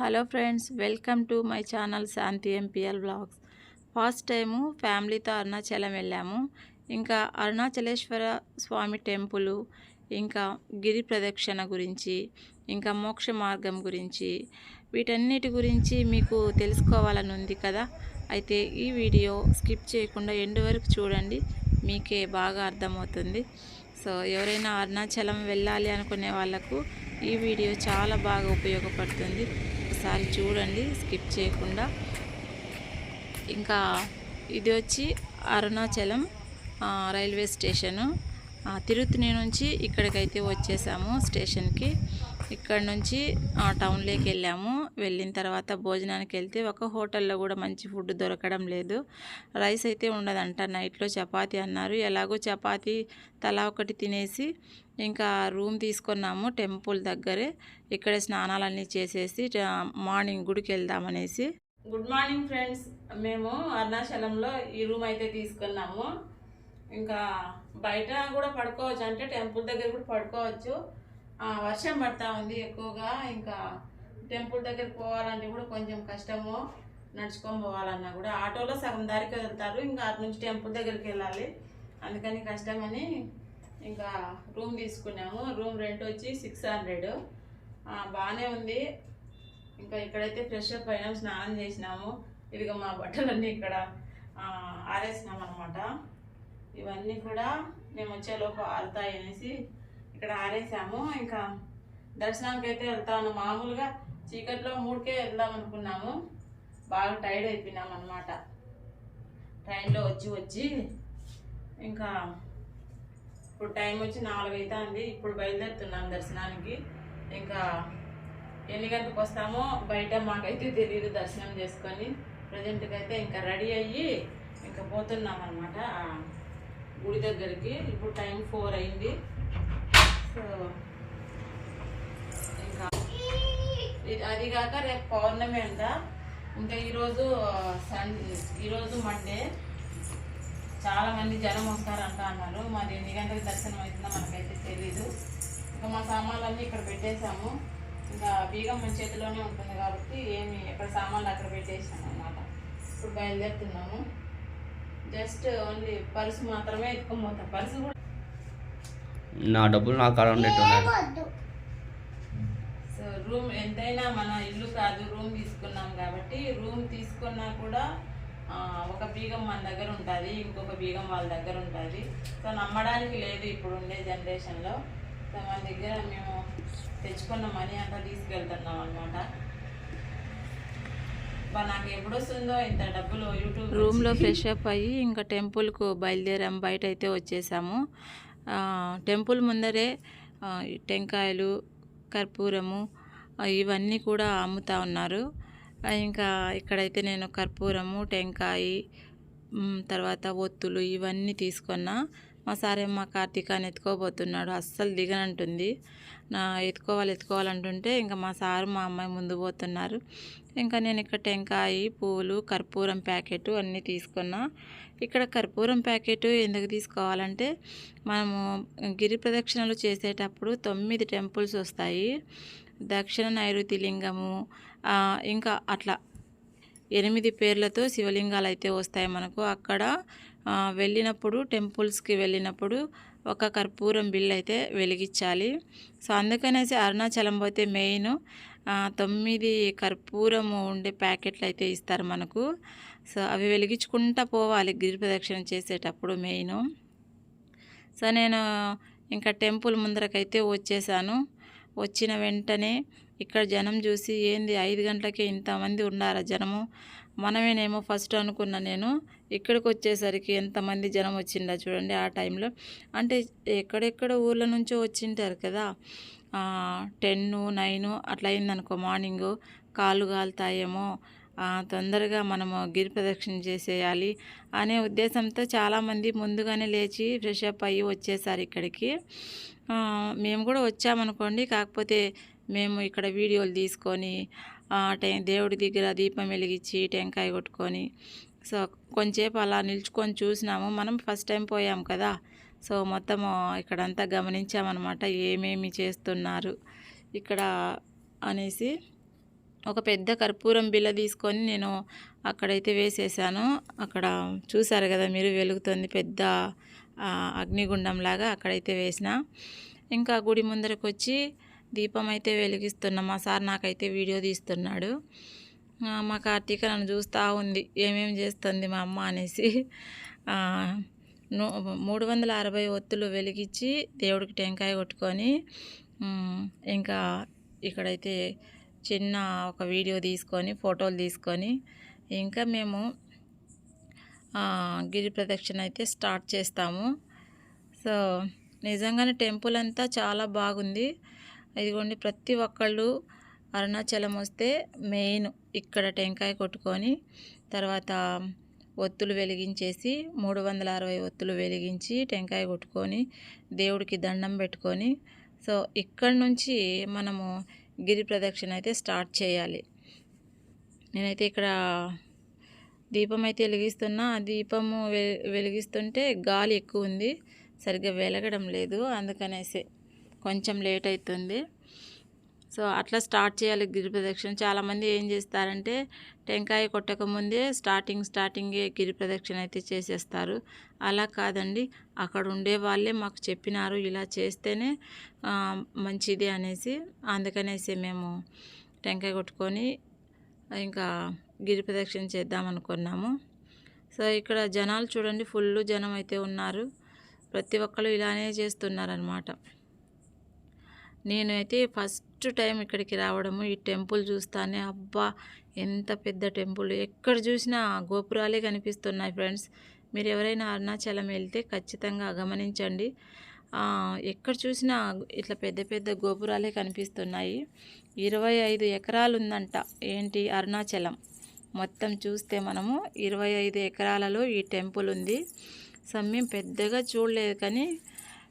Hello friends welcome to my channel Shanti MPL blogs first time ఫ్యామిలీతో అరుణాచలం వెళ్ళాము. ఇంకా Arunachaleswara Swamy temple ఇంకా గిరి ప్రదక్షిణ గురించి ఇంకా మోక్ష మార్గం గురించి వీటన్నిటి గురించి మీకు తెలుసుకోవాలని ఉంది కదా? అయితే ఈ వీడియో స్కిప్ చేయకుండా ఎండు వరకు చూడండి మీకే బాగా అర్థమవుతుంది. సో ఎవరైనా అరుణాచలం వెళ్ళాలి అనుకునే వాళ్ళకు ఈ వీడియో చాలా బాగా ఉపయోగపడుతుంది. ఒకసారి చూడండి స్కిప్ చేయకుండా. ఇంకా ఇది వచ్చి అరుణాచలం రైల్వే స్టేషను. ఆ, నుంచి ఇక్కడికైతే వచ్చేసాము స్టేషన్కి. ఇక్కడ నుంచి టౌన్లోకి వెళ్ళాము. వెళ్ళిన తర్వాత భోజనానికి వెళ్తే ఒక హోటల్లో కూడా మంచి ఫుడ్ దొరకడం లేదు. రైస్ అయితే ఉండదంట నైట్లో చపాతీ అన్నారు. ఎలాగో చపాతీ తలా ఒకటి తినేసి ఇంకా రూమ్ తీసుకున్నాము టెంపుల్ దగ్గరే. ఇక్కడే స్నానాలన్నీ చేసేసి మార్నింగ్ గుడికి వెళ్దామనేసి గుడ్ మార్నింగ్ ఫ్రెండ్స్. మేము అరుణాచలంలో ఈ రూమ్ అయితే తీసుకున్నాము. ఇంకా బయట కూడా పడుకోవచ్చు. అంటే టెంపుల్ దగ్గర కూడా పడుకోవచ్చు. ఆ, వర్షం పడతా ఉంది ఎక్కువగా. ఇంకా టెంపుల్ దగ్గర పోవాలంటే కూడా కొంచెం కష్టము. నడుచుకొని పోవాలన్నా కూడా. ఆటోలో సగం దారికి వెళ్తారు. ఇంకా అటు నుంచి టెంపుల్ దగ్గరికి వెళ్ళాలి. అందుకని కష్టమని ఇంకా రూమ్ తీసుకున్నాము. రూమ్ రెంట్ వచ్చి సిక్స్ హండ్రెడ్. బాగానే ఉంది. ఇంకా ఇక్కడైతే ఫ్రెష్ అప్ అయినాం స్నానం చేసినాము. ఇదిగో మా బట్టలన్నీ ఇక్కడ ఆరేసినాం అనమాట ఇవన్నీ కూడా మేము వచ్చేలోపు ఆరుతాయి అనేసి ఇక్కడ ఆరేసాము. ఇంకా దర్శనానికి అయితే వెళ్తాను మామూలుగా చీకట్లో మూడుకే వెళ్దాం అనుకున్నాము. బాగా టైర్డ్ అయిపోయినాం అనమాట ట్రైన్లో వచ్చి వచ్చి ఇంకా ఇప్పుడు టైం వచ్చి నాలుగు అవుతుంది ఇప్పుడు బయలుదేరుతున్నాం దర్శనానికి. ఇంకా ఎన్ని గంటలకు వస్తామో బయట మాకైతే తెలియదు దర్శనం చేసుకొని. ప్రజెంట్కి అయితే ఇంకా రెడీ అయ్యి ఇంకా పోతున్నాం అనమాట గుడి దగ్గరికి. ఇప్పుడు టైం ఫోర్ అయింది. సో ఇంకా ఇది- అది కాక రేపు పౌర్ణమి అంట. ఇంకా ఈరోజు సన్ ఈరోజు మండే. చాలా మంది జనం వస్తారంట అన్నారు. మరి ఎన్ని గంటలకు దర్శనం అవుతుందో మనకైతే తెలీదు. ఇంకా మా సామాన్లన్నీ ఇక్కడ పెట్టేశాము. ఇంకా బీగం మన చేతిలోనే ఉంటుంది కాబట్టి ఏమి ఎక్కడ సామాన్లు అక్కడ పెట్టేసాము అన్నమాట. ఇప్పుడు బయలుదేరుతున్నాము. జస్ట్ ఓన్లీ పర్సు మాత్రమే ఎత్తుకొని పోతాం. పర్సు కూడా నా డబ్బులు నా కాడ ఉండేట్టు ఉన్నాయి సో రూమ్ ఎంతైనా మన ఇల్లు కాదు. రూమ్ తీసుకున్నాం కాబట్టి రూమ్ తీసుకున్నా కూడా ఒక బీగం మన దగ్గర ఉంటుంది ఇంకొక బీగం వాళ్ళ దగ్గర ఉంటుంది. సో నమ్మడానికి లేదు ఇప్పుడు ఉండే జనరేషన్లో సో మన దగ్గర మేము తెచ్చుకున్న మనీ అంతా తీసుకెళ్తున్నాం అనమాట నాకు ఎప్పుడు వస్తుందో ఇంత డబ్బులు యూట్యూబ్ రూమ్లో ఫ్రెష్ అప్ అయ్యి ఇంకా టెంపుల్కు బయలుదేరాం బయట అయితే వచ్చేసాము టెంపుల్ ముందరే టెంకాయలు కర్పూరము ఇవన్నీ కూడా అమ్ముతా ఉన్నారు. ఇంకా ఇక్కడైతే నేను కర్పూరము టెంకాయ తర్వాత ఒత్తులు ఇవన్నీ తీసుకున్నా. మా సారేమో కార్తీకాన్ని ఎత్తుకోబోతున్నాడు. అస్సలు దిగనంటుంది. నా ఎత్తుకోవాలి ఎత్తుకోవాలంటుంటే ఇంకా మా సారు మా అమ్మాయి ముందు పోతున్నారు. ఇంకా నేను ఇక్కడ టెంకాయ పూలు కర్పూరం ప్యాకెట్ అన్నీ తీసుకున్నా. ఇక్కడ కర్పూరం ప్యాకెట్ ఎందుకు తీసుకోవాలంటే మనము గిరి ప్రదక్షిణలు చేసేటప్పుడు తొమ్మిది టెంపుల్స్ వస్తాయి. దక్షిణ నైరుతి లింగము ఇంకా అట్లా. ఎనిమిది పేర్లతో శివలింగాలు అయితే వస్తాయి మనకు. అక్కడ వెళ్ళినప్పుడు టెంపుల్స్కి వెళ్ళినప్పుడు ఒక కర్పూరం బిల్ అయితే వెలిగించాలి. సో అందుకనేసి అరుణాచలం పోతే మెయిన్ తొమ్మిది కర్పూరము ఉండే ప్యాకెట్లు అయితే ఇస్తారు మనకు. సో అవి వెలిగించుకుంటా పోవాలి గిరి ప్రదక్షిణ చేసేటప్పుడు మెయిన్. సో నేను ఇంకా టెంపుల్ ముందరకైతే వచ్చేసాను. వచ్చిన వెంటనే ఇక్కడ జనం చూసి ఏంది ఐదు గంటలకే ఇంతమంది ఉన్నారా జనము? మనమేనేమో ఫస్ట్ అనుకున్నా నేను. ఇక్కడికి వచ్చేసరికి ఎంతమంది జనం వచ్చిందా చూడండి ఆ టైంలో. అంటే ఎక్కడెక్కడ ఊర్ల నుంచో వచ్చింటారు కదా. టెన్ నైన్ అట్లా అయిందనుకో మార్నింగు కాలు కాలుతాయేమో. తొందరగా మనము గిరి ప్రదక్షిణ చేసేయాలి అనే ఉద్దేశంతో చాలామంది ముందుగానే లేచి ఫ్రెష్ అప్ అయ్యి వచ్చేసారు ఇక్కడికి. మేము కూడా వచ్చామనుకోండి. కాకపోతే మేము ఇక్కడ వీడియోలు తీసుకొని ఆ, దేవుడి దగ్గర దీపం వెలిగించి టెంకాయ కొట్టుకొని సో కొంచెంసేపు అలా నిల్చుకొని చూసినాము. మనం ఫస్ట్ టైం పోయాం కదా సో మొత్తము ఇక్కడంతా గమనించామన్నమాట ఏమేమి చేస్తున్నారు. ఇక్కడ అనేసి ఒక పెద్ద కర్పూరం బిల్ల తీసుకొని నేను అక్కడైతే వేసేసాను. అక్కడ చూసారు కదా మీరు వెలుగుతుంది పెద్ద అగ్నిగుండంలాగా అగ్నిగుండం లాగా అక్కడైతే వేసిన. ఇంకా గుడి ముందరకు వచ్చి దీపం అయితే వెలిగిస్తున్నాం మా సార్ నాకైతే వీడియో తీస్తున్నాడు. మా కార్తీక నన్ను చూస్తూ ఉంది. ఏమేమి చేస్తుంది మా అమ్మ అనేసి. మూడు వందల అరవై ఒత్తులు వెలిగించి దేవుడికి టెంకాయ కొట్టుకొని ఇంకా ఇక్కడైతే చిన్న ఒక వీడియో తీసుకొని ఫోటోలు తీసుకొని ఇంకా మేము గిరి ప్రదక్షిణ అయితే స్టార్ట్ చేస్తాము. సో నిజంగానే టెంపుల్ అంతా చాలా బాగుంది. ఇదిగోండి ప్రతి ఒక్కళ్ళు అరుణాచలం వస్తే మెయిన్ ఇక్కడ టెంకాయ కొట్టుకొని తర్వాత ఒత్తులు వెలిగించేసి మూడు వందల అరవై ఒత్తులు వెలిగించి టెంకాయ కొట్టుకొని దేవుడికి దండం పెట్టుకొని సో ఇక్కడ నుంచి మనము గిరి ప్రదక్షిణ అయితే స్టార్ట్ చేయాలి. నేనైతే ఇక్కడ దీపం అయితే వెలిగిస్తున్నా. ఆ దీపము వె వెలిగిస్తుంటే గాలి ఎక్కువ ఉంది. సరిగ్గా వెలగడం లేదు. అందుకనేసి కొంచెం లేట్ అవుతుంది. సో అట్లా స్టార్ట్ చేయాలి గిరి ప్రదక్షిణ. చాలామంది ఏం చేస్తారంటే టెంకాయ కొట్టక ముందే స్టార్టింగ్ స్టార్టింగే గిరి ప్రదక్షిణ అయితే చేసేస్తారు. అలా కాదండి. అక్కడ ఉండే వాళ్ళే మాకు చెప్పినారు ఇలా చేస్తేనే మంచిది అనేసి. అందుకనేసి మేము టెంకాయ కొట్టుకొని ఇంకా గిరి ప్రదక్షిణ చేద్దాం అనుకున్నాము. సో ఇక్కడ జనాలు చూడండి ఫుల్ జనం అయితే ఉన్నారు. ప్రతి ఒక్కరు ఇలానే చేస్తున్నారనమాట నేనైతే ఫస్ట్ టైం ఇక్కడికి రావడము ఈ టెంపుల్ చూస్తానే. అబ్బా ఎంత పెద్ద టెంపుల్. ఎక్కడ చూసినా గోపురాలే కనిపిస్తున్నాయి ఫ్రెండ్స్. మీరు ఎవరైనా అరుణాచలం వెళ్తే ఖచ్చితంగా గమనించండి. ఎక్కడ చూసినా ఇట్లా పెద్ద పెద్ద గోపురాలే కనిపిస్తున్నాయి. ఇరవై ఐదు ఎకరాలు ఉందంట ఏంటి? అరుణాచలం. మొత్తం చూస్తే మనము ఇరవై ఐదు ఎకరాలలో ఈ టెంపుల్ ఉంది. సో మేము పెద్దగా చూడలేదు కానీ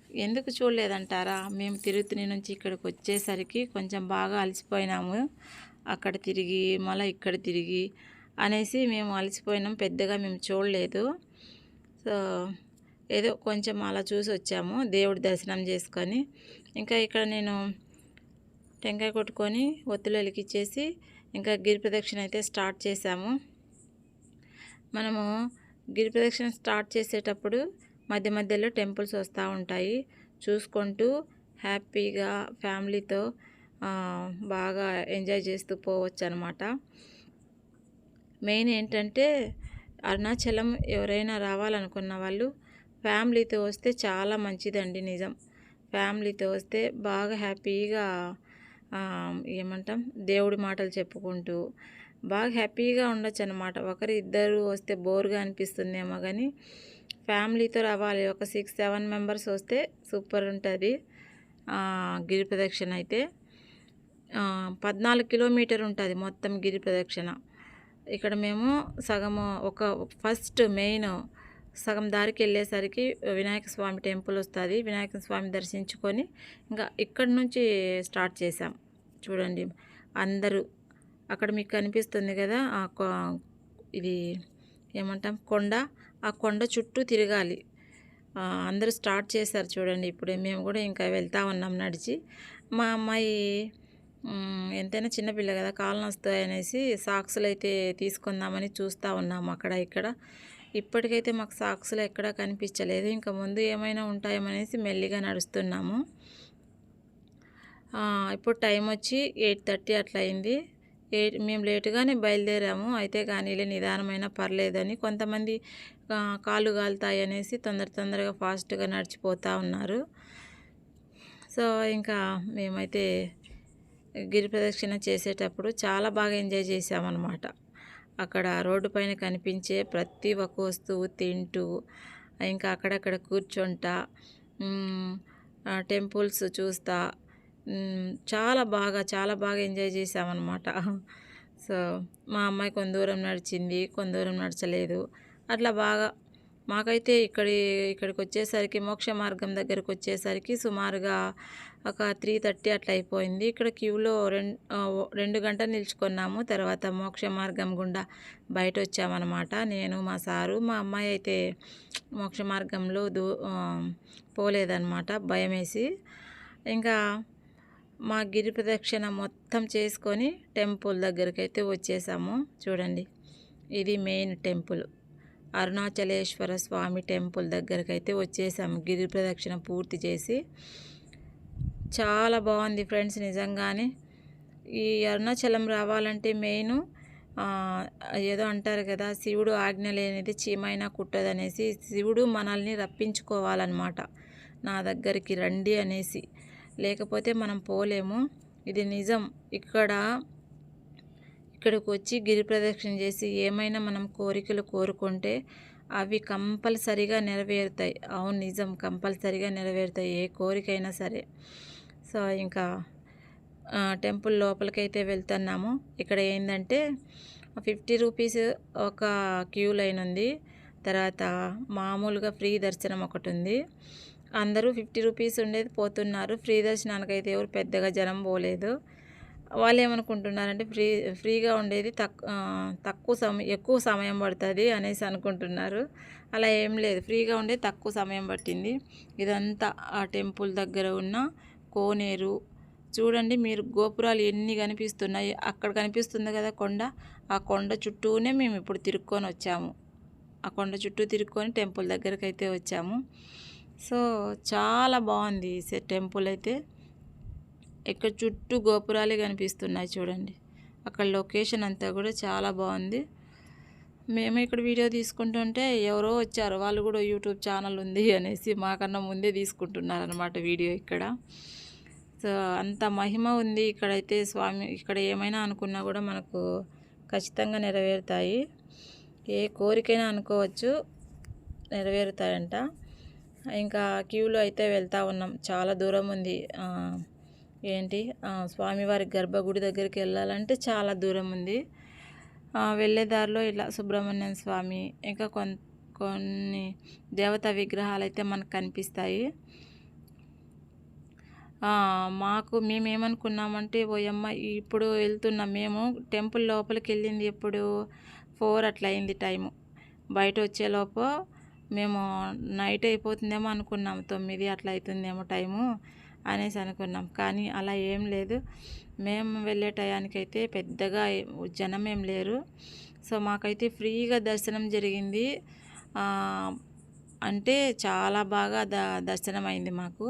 ఎందుకు చూడలేదంటారా? మేము తిరుపతి నుంచి ఇక్కడికి వచ్చేసరికి కొంచెం బాగా అలసిపోయినాము. అక్కడ తిరిగి మళ్ళీ ఇక్కడ తిరిగి అనేసి మేము అలసిపోయినాం. పెద్దగా మేము చూడలేదు. సో ఏదో కొంచెం అలా చూసి వచ్చాము. దేవుడి దర్శనం చేసుకొని. ఇంకా ఇక్కడ నేను టెంకాయ కొట్టుకొని ఒత్తులు వెలికిచ్చేసి ఇంకా గిరి ప్రదక్షిణ అయితే స్టార్ట్ చేశాము. మనము గిరి ప్రదక్షిణ స్టార్ట్ చేసేటప్పుడు మధ్య మధ్యలో టెంపుల్స్ వస్తూ ఉంటాయి. చూసుకుంటూ హ్యాపీగా ఫ్యామిలీతో బాగా ఎంజాయ్ చేస్తూ పోవచ్చు అనమాట మెయిన్ ఏంటంటే అరుణాచలం ఎవరైనా రావాలనుకున్న వాళ్ళు ఫ్యామిలీతో వస్తే చాలా మంచిదండి నిజం. ఫ్యామిలీతో వస్తే బాగా హ్యాపీగా ఏమంటాం దేవుడి మాటలు చెప్పుకుంటూ బాగా హ్యాపీగా ఉండొచ్చు అనమాట ఒకరు ఇద్దరు వస్తే బోర్గా అనిపిస్తుందేమో కానీ ఫ్యామిలీతో రావాలి. ఒక సిక్స్ సెవెన్ మెంబర్స్ వస్తే సూపర్ ఉంటుంది. గిరి ప్రదక్షిణ అయితే. పద్నాలుగు కిలోమీటర్ ఉంటుంది మొత్తం గిరి ప్రదక్షిణ. ఇక్కడ మేము సగము ఒక ఫస్ట్ మెయిన్ సగం దారికి వెళ్ళేసరికి వినాయక స్వామి టెంపుల్ వస్తుంది. వినాయక స్వామి దర్శించుకొని ఇంకా ఇక్కడి నుంచి స్టార్ట్ చేసాం చూడండి అందరూ అక్కడ మీకు కనిపిస్తుంది కదా ఇది ఏమంటాం కొండ. ఆ కొండ చుట్టూ తిరగాలి. అందరూ స్టార్ట్ చేశారు చూడండి ఇప్పుడే. మేము కూడా ఇంకా వెళ్తా ఉన్నాం నడిచి. మా అమ్మాయి ఎంతైనా చిన్నపిల్ల కదా కాళ్ళు నొస్తాయి అనేసి సాక్సులు అయితే తీసుకుందామని చూస్తూ ఉన్నాము అక్కడ ఇక్కడ. ఇప్పటికైతే మాకు సాక్సులు ఎక్కడా కనిపించలేదు. ఇంకా ముందు ఏమైనా ఉంటాయేమనేసి మెల్లిగా నడుస్తున్నాము. ఇప్పుడు టైం వచ్చి ఎయిట్ థర్టీ అట్లా అయింది మేము లేటుగానే బయలుదేరాము. అయితే కానీ నిదానమైన పర్లేదని కొంతమంది కాలు కాళ్ళు కాలుతాయి అనేసి తొందర తొందరగా ఫాస్ట్గా నడిచిపోతూ ఉన్నారు. సో ఇంకా మేమైతే గిరి ప్రదక్షిణ చేసేటప్పుడు చాలా బాగా ఎంజాయ్ చేసామన్నమాట అక్కడ రోడ్డు పైన కనిపించే ప్రతి ఒక్క వస్తువు తింటూ ఇంకా అక్కడక్కడ కూర్చుంటా టెంపుల్స్ చూస్తా చాలా బాగా చాలా బాగా ఎంజాయ్ చేసామన్నమాట సో మా అమ్మాయి కొంత దూరం నడిచింది కొంత దూరం నడచలేదు. అట్లా బాగా మాకైతే ఇక్కడి ఇక్కడికి వచ్చేసరికి మోక్ష మార్గం దగ్గరకు వచ్చేసరికి సుమారుగా ఒక త్రీ థర్టీ అట్లా అయిపోయింది. ఇక్కడ క్యూలో రెండు రెండు గంటలు నిల్చుకున్నాము. తర్వాత మోక్ష మార్గం గుండా బయట వచ్చామన్నమాట. నేను మా సారు మా అమ్మాయి అయితే మోక్ష మార్గంలో దూ పోలేదన్నమాట. భయం వేసి ఇంకా మా గిరి ప్రదక్షిణ మొత్తం చేసుకొని టెంపుల్ దగ్గరికి అయితే వచ్చేసాము. చూడండి ఇది main temple. Arunachaleswara Swamy temple దగ్గరికి అయితే వచ్చేసాము. గిరి ప్రదక్షిణ పూర్తి చేసి. చాలా బాగుంది ఫ్రెండ్స్ నిజంగానే. ఈ అరుణాచలం రావాలంటే మెయిన్ ఏదో అంటారు కదా శివుడు ఆజ్ఞ లేనిది చీమైనా కుట్టదనేసి శివుడు మనల్ని రప్పించుకోవాలన్నమాట. నా దగ్గరికి రండి అనేసి. లేకపోతే మనం పోలేము. ఇది నిజం. ఇక్కడ ఇక్కడికి వచ్చి గిరి ప్రదక్షిణ చేసి ఏమైనా మనం కోరికలు కోరుకుంటే అవి కంపల్సరిగా నెరవేరుతాయి. అవును నిజం. కంపల్సరిగా నెరవేరుతాయి. ఏ కోరికైనా సరే. సో ఇంకా టెంపుల్ లోపలికైతే వెళ్తున్నాము. ఇక్కడ ఏంటంటే ఫిఫ్టీ రూపీస్ ఒక క్యూ లైన్ ఉంది. తర్వాత మామూలుగా ఫ్రీ దర్శనం ఒకటి ఉంది. అందరూ ఫిఫ్టీ రూపీస్ ఉండేది పోతున్నారు. ఫ్రీ దర్శనానికి అయితే ఎవరు పెద్దగా జనం పోలేదు. వాళ్ళు ఏమనుకుంటున్నారంటే ఫ్రీ ఫ్రీగా ఉండేది తక్కువ సమయం ఎక్కువ సమయం పడుతుంది అనేసి అనుకుంటున్నారు. అలా ఏం లేదు. ఫ్రీగా ఉండేది తక్కువ సమయం పట్టింది. ఇదంతా ఆ టెంపుల్ దగ్గర ఉన్న కోనేరు. చూడండి మీరు గోపురాలు ఎన్ని కనిపిస్తున్నాయి. అక్కడ కనిపిస్తుంది కదా కొండ. ఆ కొండ చుట్టూనే మేము ఇప్పుడు తిరుక్కొని వచ్చాము. ఆ కొండ చుట్టూ తిరుక్కొని టెంపుల్ దగ్గరికి అయితే వచ్చాము. సో చాలా బాగుంది ఈ సె- టెంపుల్ అయితే. ఇక్కడ చుట్టూ గోపురాలే కనిపిస్తున్నాయి చూడండి. అక్కడ లొకేషన్ అంతా కూడా చాలా బాగుంది. మేము ఇక్కడ వీడియో తీసుకుంటుంటే ఎవరో వచ్చారు. వాళ్ళు కూడా యూట్యూబ్ ఛానల్ ఉంది అనేసి మాకన్నా ముందే తీసుకుంటున్నారు అనమాట వీడియో ఇక్కడ. సో అంత మహిమ ఉంది ఇక్కడైతే స్వామి ఇక్కడ ఏమైనా అనుకున్నా కూడా మనకు ఖచ్చితంగా నెరవేరుతాయి. ఏ కోరికైనా అనుకోవచ్చు నెరవేరుతాయంట. ఇంకా క్యూలో అయితే వెళ్తా ఉన్నాం. చాలా దూరం ఉంది. ఏంటి? స్వామివారి గర్భగుడి దగ్గరికి వెళ్ళాలంటే చాలా దూరం ఉంది. వెళ్ళేదారిలో వెళ్ళే దారిలో ఇలా సుబ్రహ్మణ్యం స్వామి ఇంకా కొన్ కొన్ని దేవతా విగ్రహాలు అయితే మనకు కనిపిస్తాయి. మాకు మేమేమనుకున్నామంటే ఓయమ్మ ఇప్పుడు వెళ్తున్నాం మేము టెంపుల్ లోపలికి వెళ్ళింది ఎప్పుడు? ఫోర్ అట్లా అయింది టైము. బయట వచ్చేలోపు మేము నైట్ అయిపోతుందేమో అనుకున్నాం తొమ్మిది అట్లా అవుతుందేమో టైము అనేసి అనుకున్నాం. కానీ అలా ఏం లేదు. మేము వెళ్ళే టయానికైతే పెద్దగా జనం ఏం లేరు. సో మాకైతే ఫ్రీగా దర్శనం జరిగింది. అంటే చాలా బాగా ద దర్శనం అయింది మాకు.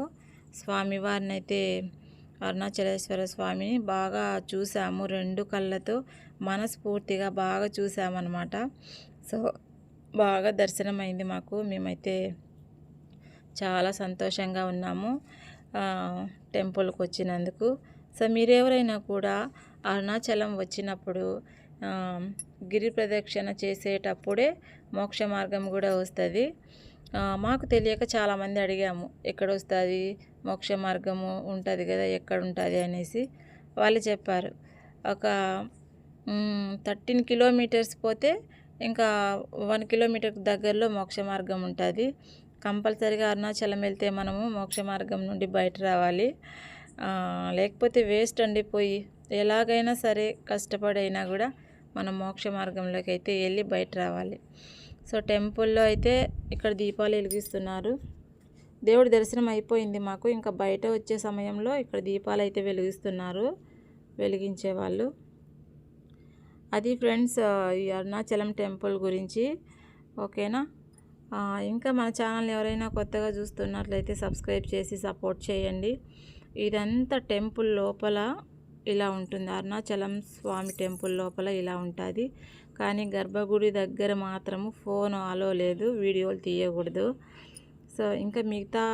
స్వామివారిని అయితే అరుణాచలేశ్వర స్వామిని బాగా చూసాము రెండు కళ్ళతో. మనస్ఫూర్తిగా బాగా చూసామన్నమాట. సో బాగా దర్శనం అయింది మాకు. మేమైతే చాలా సంతోషంగా ఉన్నాము టెంపుల్కి వచ్చినందుకు. సో మీరెవరైనా కూడా అరుణాచలం వచ్చినప్పుడు గిరి ప్రదక్షిణ చేసేటప్పుడే మోక్ష మార్గం కూడా వస్తుంది. మాకు తెలియక చాలామంది అడిగాము ఎక్కడ వస్తుంది మోక్ష మార్గము ఉంటుంది కదా ఎక్కడ ఉంటుంది అనేసి. వాళ్ళు చెప్పారు ఒక థర్టీన్ కిలోమీటర్స్ పోతే ఇంకా వన్ కిలోమీటర్ దగ్గరలో మోక్ష మార్గం ఉంటుంది. కంపల్సరిగా అరుణాచలం వెళ్తే మనము మోక్ష మార్గం నుండి బయట రావాలి. లేకపోతే వేస్ట్ అండి పోయి. ఎలాగైనా సరే కష్టపడైనా కూడా మనం మోక్ష మార్గంలోకి అయితే వెళ్ళి బయట రావాలి. సో టెంపుల్లో అయితే ఇక్కడ దీపాలు వెలిగిస్తున్నారు. దేవుడి దర్శనం అయిపోయింది మాకు. ఇంకా బయట వచ్చే సమయంలో ఇక్కడ దీపాలు అయితే వెలిగిస్తున్నారు. వెలిగించే వాళ్ళు. అది ఫ్రెండ్స్ ఈ అరుణాచలం టెంపుల్ గురించి. ఓకేనా? ఇంకా మన ఛానల్ ఎవరైనా కొత్తగా చూస్తున్నట్లయితే సబ్స్క్రైబ్ చేసి సపోర్ట్ చేయండి. ఇదంతా టెంపుల్ లోపల ఇలా ఉంటుంది. అరుణాచలం స్వామి టెంపుల్ లోపల ఇలా ఉంటుంది. కానీ గర్భగుడి దగ్గర మాత్రము ఫోన్ అలో లేదు వీడియోలు తీయకూడదు. సో ఇంకా మిగతా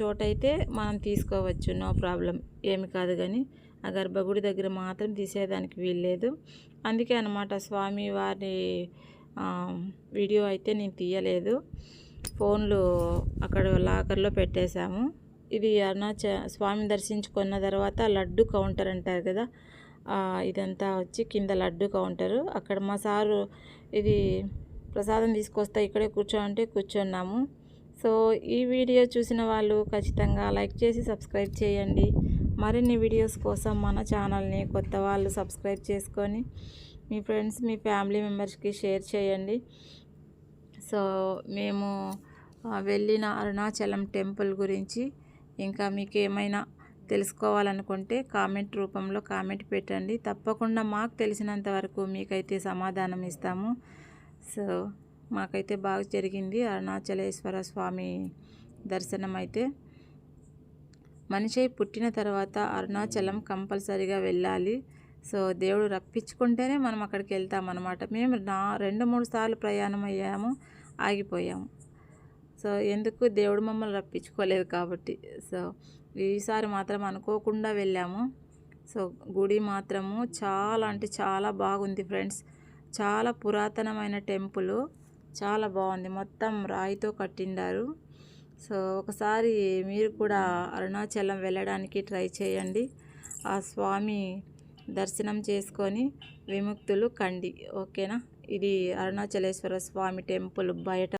చోటైతే మనం తీసుకోవచ్చు. No problem. ఏమి కాదు కానీ ఆ గర్భగుడి దగ్గర మాత్రం తీసేదానికి వీల్లేదు. అందుకే అనమాట స్వామి వారి వీడియో అయితే నేను తీయలేదు. ఫోన్లు అక్కడ లాకర్లో పెట్టేశాము. ఇది అరుణాచ స్వామి దర్శించుకున్న తర్వాత లడ్డు కౌంటర్ అంటారు కదా ఇదంతా వచ్చి కింద లడ్డు కౌంటరు. అక్కడ మా సారు ఇది ప్రసాదం తీసుకొస్తా ఇక్కడే కూర్చోంటే కూర్చున్నాము. సో ఈ వీడియో చూసిన వాళ్ళు ఖచ్చితంగా లైక్ చేసి సబ్స్క్రైబ్ చేయండి. మరిన్ని వీడియోస్ కోసం మన ఛానల్ని కొత్త వాళ్ళు సబ్స్క్రైబ్ చేసుకొని మీ ఫ్రెండ్స్ మీ ఫ్యామిలీ మెంబర్స్కి షేర్ చేయండి. సో మేము వెళ్ళిన అరుణాచలం టెంపుల్ గురించి ఇంకా మీకు ఏమైనా తెలుసుకోవాలనుకుంటే కామెంట్ రూపంలో కామెంట్ పెట్టండి. తప్పకుండా మాకు తెలిసినంత వరకు మీకైతే సమాధానం ఇస్తాము. సో మాకైతే బాగా జరిగింది అరుణాచలేశ్వర స్వామి దర్శనం అయితే మనిషి పుట్టిన తర్వాత అరుణాచలం కంపల్సరీగా వెళ్ళాలి. సో దేవుడు రప్పించుకుంటేనే మనం అక్కడికి వెళ్తాం అనమాట మేము నా రెండు మూడు సార్లు ప్రయాణం అయ్యాము ఆగిపోయాము. సో ఎందుకు దేవుడు మమ్మల్ని రప్పించుకోలేదు కాబట్టి. సో ఈసారి మాత్రం అనుకోకుండా వెళ్ళాము. సో గుడి మాత్రము చాలా అంటే చాలా బాగుంది ఫ్రెండ్స్. చాలా పురాతనమైన టెంపుల్. చాలా బాగుంది. మొత్తం రాయితో కట్టిండారు. సో ఒకసారి మీరు కూడా అరుణాచలం వెళ్ళడానికి ట్రై చేయండి. ఆ స్వామి దర్శనం చేసుకొని విముక్తులు కండి. ఓకేనా? ఇది అరుణాచలేశ్వర స్వామి టెంపుల్ బయట.